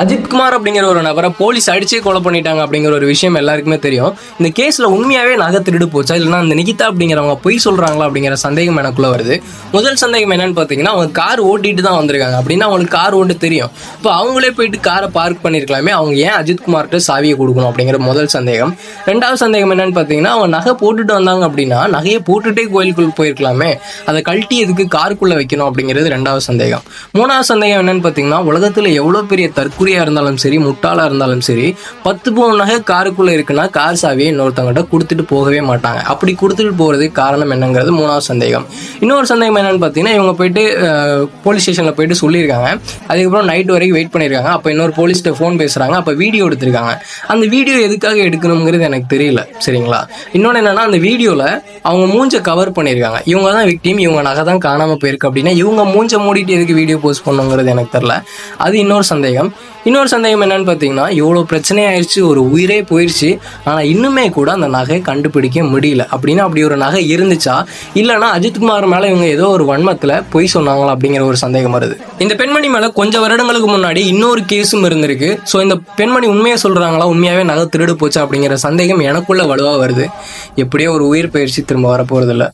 அஜித்குமார் அப்படிங்கிற ஒரு நபரை போலீஸ் அடிச்சே கொலை பண்ணிட்டாங்க அப்படிங்கிற ஒரு விஷயம் எல்லாருக்குமே தெரியும். இந்த கேஸ்ல உண்மையாவே நகை திருடு போச்சா? இல்லைன்னா அந்த நிகிதா அப்படிங்கிறவங்க பொய் சொல்றாங்களா அப்படிங்கிற சந்தேகம் எனக்குள்ள வருது. முதல் சந்தேகம் என்னன்னு பார்த்தீங்கன்னா அவங்க கார் ஓட்டிட்டு தான் வந்திருக்காங்க. அப்படின்னா அவங்களுக்கு கார் ஓட்டு தெரியும். இப்போ அவங்களே போயிட்டு காரை பார்க் பண்ணியிருக்கலாமே அவங்க ஏன் அஜித்குமார்கிட்ட சாவியை கொடுக்கணும் அப்படிங்கிற முதல் சந்தேகம். ரெண்டாவது சந்தேகம் என்னன்னு பார்த்தீங்கன்னா அவங்க நகை போட்டுட்டு வந்தாங்க அப்படின்னா நகையை போட்டுட்டே கோயிலுக்குள் போயிருக்கலாமே. அதை கழட்டி எதுக்கு காருக்குள்ளே வைக்கணும் அப்படிங்கிறது ரெண்டாவது சந்தேகம். மூணாவது சந்தேகம் என்னன்னு பார்த்தீங்கன்னா உலகத்தில் எவ்வளோ பெரிய தற்குறியா இருந்தாலும் சரி முட்டாளா இருந்தாலும் சரி பத்து பவுன் நகை காருக்குள்ள இருக்குன்னா கார் சாவியை இன்னொருத்தவங்ககிட்ட கொடுத்துட்டு போகவே மாட்டாங்க. அப்படி கொடுத்துட்டு போறதுக்கு காரணம் என்னங்கிறது மூணாவது சந்தேகம். இன்னொரு சந்தேகம் என்னன்னு பார்த்தீங்கன்னா இவங்க போயிட்டு போலீஸ் ஸ்டேஷனில் போயிட்டு சொல்லியிருக்காங்க. அதுக்கப்புறம் நைட் வரைக்கும் வெயிட் பண்ணியிருக்காங்க. அப்போ இன்னொரு போலீஸ்கிட்ட ஃபோன் பேசுகிறாங்க அப்போ வீடியோ எடுத்திருக்காங்க. அந்த வீடியோ எதுக்காக எடுக்கணுங்கிறது எனக்கு தெரியல. சரிங்களா? இன்னொன்று என்னன்னா அந்த வீடியோவில் அவங்க மூஞ்ச கவர் பண்ணியிருக்காங்க. இவங்க தான் விக்டீம் இவங்க நகை தான் காணாமல் போயிருக்கு அப்படின்னா இவங்க மூஞ்ச மூடிட்டு எதுக்கு வீடியோ போஸ்ட் பண்ணுங்கிறது எனக்கு தெரில அது இன்னொரு சந்தேகம். இன்னொரு சந்தேகம் என்னன்னு பார்த்தீங்கன்னா இவ்வளோ பிரச்சனை ஆயிடுச்சு ஒரு உயிரே போயிடுச்சு ஆனால் இன்னுமே கூட அந்த நகையை கண்டுபிடிக்க முடியல. அப்படின்னா அப்படி ஒரு நகை இருந்துச்சா? இல்லைன்னா அஜித்குமார் மேலே இவங்க ஏதோ ஒரு வன்மத்தில் பொய் சொன்னாங்களா அப்படிங்கிற ஒரு சந்தேகம் வருது. இந்த பெண்மணி மேலே கொஞ்சம் வருடங்களுக்கு முன்னாடி இன்னொரு கேஸும் இருந்திருக்கு. ஸோ இந்த பெண்மணி உண்மையை சொல்கிறாங்களா உண்மையாகவே நகை திருடு போச்சா அப்படிங்கிற சந்தேகம் எனக்குள்ள வலுவாக வருது. எப்படியோ ஒரு உயிர் பயிற்சி திரும்ப வரப்போகிறதில்ல